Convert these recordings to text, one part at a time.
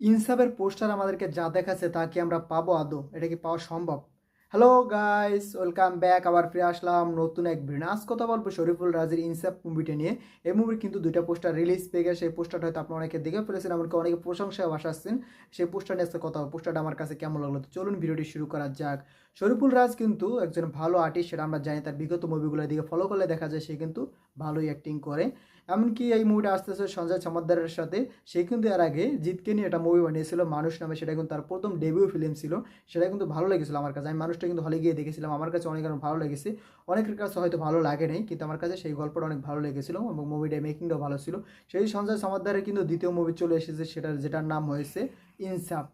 ইনসাফের পোস্টার আমাদেরকে যা দেখাচ্ছে তা কি আমরা পাবো আদৌ? এটা কি পাওয়া সম্ভব? হ্যালো গাইস ওয়েলকাম ব্যাক আবার ফিরে আসলাম নতুন এক ভিডিও আজ কথা বলব শরীফুল রাজের ইনসাফ মুভিটা নিয়ে। এই মুভির কিন্তু দুইটা পোস্টার রিলিজ পেয়ে গেছে। সেই পোস্টারটা হয়তো আপনারা অনেকে দেখে ফেলেছেন, এমনকি অনেকে প্রশংসায় বাসাচ্ছেন সেই পোস্টার নিয়ে কথা হবে পোস্টারটা আমার কাছে কেমন লাগল? তো চলুন ভিডিওটি শুরু করা যাক। শরীফুল রাজ কিন্তু একজন ভালো আর্টিস্ট সেটা আমরা জানি, তার বিগত মুভিগুলোর দিকে ফলো করলে দেখা যায় সে কিন্তু ভালোই অ্যাক্টিং করে। এমনকি এই মুভিটা আসতে আসতে সঞ্জয় চমৎদারের সাথে, সে কিন্তু এর আগে জিতকে নিয়ে একটা মুভি বানিয়েছিল, মানুষ নামে, সেটা কিন্তু তার প্রথম ডেবিউ ফিল্ম ছিল। সেটা কিন্তু ভালো লেগেছিল আমার কাছে। আমি মানুষটা কিন্তু হলে গিয়ে দেখেছিলাম, আমার কাছে অনেক ভালো লেগেছে। অনেকের কাছে হয়তো ভালো লাগে নাই, কিন্তু আমার কাছে সেই গল্পটা অনেক ভালো লেগেছিল এবং মুভিটা মেকিংটাও ভালো ছিল। সেই সঞ্জয় চমৎদারের কিন্তু দ্বিতীয় মুভি চলে এসেছে, সেটার, যেটার নাম হয়েছে ইনসাফ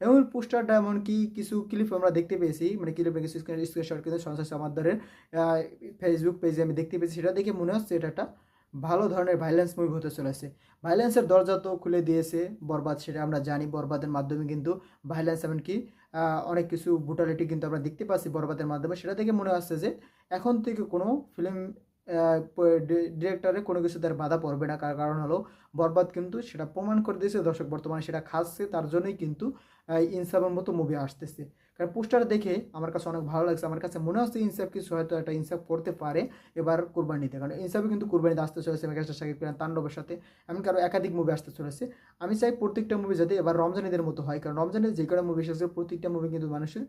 এবং পোস্টারটা এমনকি কিছু ক্লিপ আমরা দেখতে পেয়েছি মানে ক্লিপে কিছু স্ক্রিনশট কিন্তু সঞ্জয় চমৎদারের ফেসবুক পেজে আমি দেখতে পেয়েছি, সেটা দেখে মনে হচ্ছে এটা একটা ভালো ধরনের ভাইলেন্স মুভি হতে চলেছে। ভাইলেন্সের দরজা তো খুলে দিয়েছে, বরবাদ সেটা আমরা জানি, বরবাদের মাধ্যমে কিন্তু ভাইলেন্স এমনকি অনেক কিছু ব্রুটালিটি কিন্তু আমরা দেখতে পাচ্ছি বরবাদের মাধ্যমে। সেটা থেকে মনে হচ্ছে যে এখন থেকে কোনো ফিল্ম ডিরেক্টরে কোনো কিছু তার বাধা পড়বে না। কারণ হলো বরবাদ কিন্তু সেটা প্রমাণ করে দিয়েছে। দর্শক বর্তমানে সেটা খাচ্ছে, তার জন্যই কিন্তু ইনসাফের মতো মুভি আসতেছে। কারণ পোস্টার দেখে আমার কাছে অনেক ভালো লাগছে। আমার কাছে মনে হচ্ছে ইনসাফ কিছু হয়তো একটা ইনসাফ করতে পারে এবার কুরবানিতে কারণ ইনসাফে কিন্তু কুরবানিতে আসতে চলেছে মেঘাস্টার শাকিব খান, তাণ্ডবের সাথে। এমনকি আরও একাধিক মুভি আসতে চলেছে। আমি চাই প্রত্যেকটা মুভি যাতে এবার রমজানিদের মতো হয়। কারণ রমজানের যে কটা মুভি এসেছে, প্রত্যেকটা মুভি কিন্তু মানুষের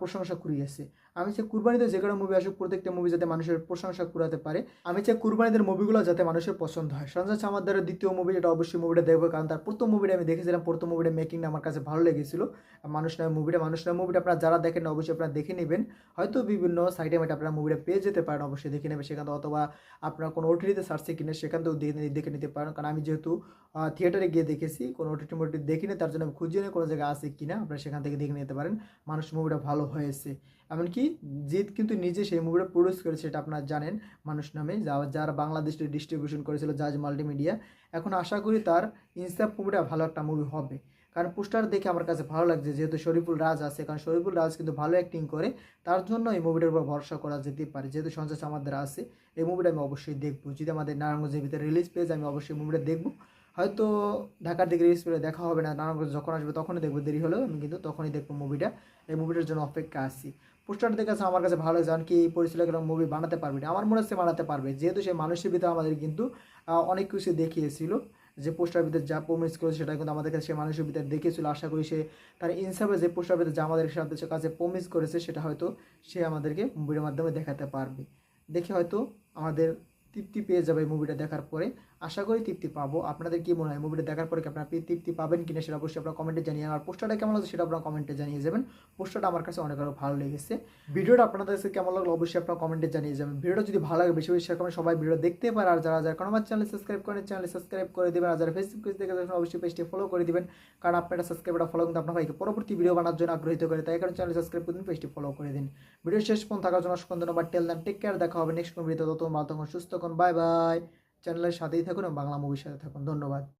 প্রশংসা কুড়িয়েছে। আমি চাই কুরবানিতে যে কটা মুভি আসুক, প্রত্যেকটা মুভি যাতে মানুষের প্রশংসা কুড়াতে পারে। আমি চাই কুরবানিদের মুভিগুলো যাতে মানুষের পছন্দ হয়। সঞ্জয় চামাদ্দারের দ্বিতীয় মুভি এটা অবশ্যই মুভিটা দেখব। কারণ তার প্রথম মুভিটা আমি দেখেছিলাম। প্রথম মুভিটা মেকিংটা আমার কাছে ভালো লেগেছিল মানুষ নয় মুভিটা মানুষ নয় মুভিটা আপনারা যারা দেখেন অবশ্যই আপনারা দেখে নেবেন। হয়তো বিভিন্ন সাইটে মাইটে আপনারা মুভিটা পেয়ে যেতে পারেন, অবশ্যই দেখে নেবেন সেখান থেকে, অথবা আপনারা কোনো ওটিটিতে সার্চে কিনে সেখান থেকেও দেখে নিতে পারেন। কারণ আমি যেহেতু থিয়েটারে গিয়ে দেখেছি, কোনো ওটিটি মোটিটি দেখিনি তার জন্য খুঁজে নিয়ে কোনো জায়গায় আছে কিনা, আপনারা সেখান থেকে দেখে নিতে পারেন। মানুষ মুভিটা ভালো হয়েছে। এমনকি জিৎ কিন্তু নিজে সেই মুভিটা প্রডিউস করেছে এটা আপনারা জানেন, মানুষ নামে। যা, যারা বাংলাদেশে ডিস্ট্রিবিউশন করেছিল জাজ মাল্টিমিডিয়া। এখন আশা করি তার ইনসাফ মুভিটা ভালো একটা মুভি হবে। কারণ পোস্টার দেখে আমার কাছে ভালো লাগছে, যেহেতু শরীফুল রাজ আছে। কারণ শরীফুল রাজ কিন্তু ভালো অ্যাক্টিং করে, তার জন্য এই মুভিটার উপর ভরসা করা যেতে পারে। যেহেতু সঞ্জয় আমাদের আছে, এই মুভিটা আমি অবশ্যই দেখব। যদি আমাদের নারায়ণগঞ্জের ভিতরে রিলিজ পেয়ে যায়, আমি অবশ্যই মুভিটা দেখব। হয়তো ঢাকার দিকে রিলিজ পেলে দেখা হবে না, নারায়ণগঞ্জ যখন আসবে তখনই দেখব, দেরি হলেও আমি কিন্তু তখনই দেখব মুভিটা এই মুভিটার জন্য অপেক্ষা আছি। পোস্টার দেখে আছে আমার কাছে ভালো লাগছে, কারণ কি এই পরিচালক মুভি বানাতে পারবে আমার মনে হচ্ছে বানাতে পারবে। যেহেতু সে মানুষের ভিতরে আমাদের কিন্তু অনেক কিছু দেখিয়েছিল। যে পোস্টার ভিতরে যা প্রমিস করেছে সেটা কিন্তু আমাদের কাছে সে মানুষের ভিতরে দেখেছিল। আশা করি সে তার ইনসাফে যে পোস্টার ভিতরে যা আমাদের সাথে কাছে প্রমিস করেছে, সেটা হয়তো সে আমাদেরকে মুভির মাধ্যমে দেখাতে পারবে। দেখে হয়তো আমাদের তৃপ্তি পেয়ে যাবে মুভিটা দেখার পরে। আশা করি তৃপ্তি পাবো। আপনাদের কি মনে হয় মুভিটা দেখার পরে কি আপনারা তৃপ্তি পাবেন কিনা সেটা অবশ্যই আপনারা কমেন্টে জানিয়ে আর পোস্টারটা কেমন লাগছে সেটা আপনারা কমেন্টে জানিয়ে যাবেন। পোস্টারটা আমার কাছে অনেক আরও ভালো লেগেছে। ভিডিওটা আপনাদের কাছে কেমন লাগল অবশ্যই আপনারা কমেন্টে জানিয়ে যাবেন। ভিডিওটা যদি ভালো লাগে, বেশি বেশি করেন সবাই ভিডিও দেখতে পারে। আর যারা যারা কারণ আমার চ্যানেল সাবস্ক্রাইব করেন চ্যানেল সাবস্ক্রাইব করে দেবেন। আর যারা ফেসবুক পেজ দেখে দেখেন অবশ্যই পেজটি ফলো করে দিবেন। কারণ আপনারা সাবস্ক্রাইবটা ফলো কিন্তু আপনার ভাইকে পরবর্তী ভিডিও বানার জন্য আগ্রহিত করে তাই কারণ চ্যানেল সাবস্ক্রাইব করে দিন পেজটি ফলো করে দিন। ভিডিও শেষ পর্যন্ত থাকার জন্য অসংখ্য ধন্যবাদ। টেল দেন টেক কেয়ার দেখা হবে নেক্সট কোনো ভিডিওতে তত থাকুন, সুস্থ থাকুন বাই বাই চ্যানেলের সাথেই থাকুন এবং বাংলা মুভির সাথে থাকুন। ধন্যবাদ।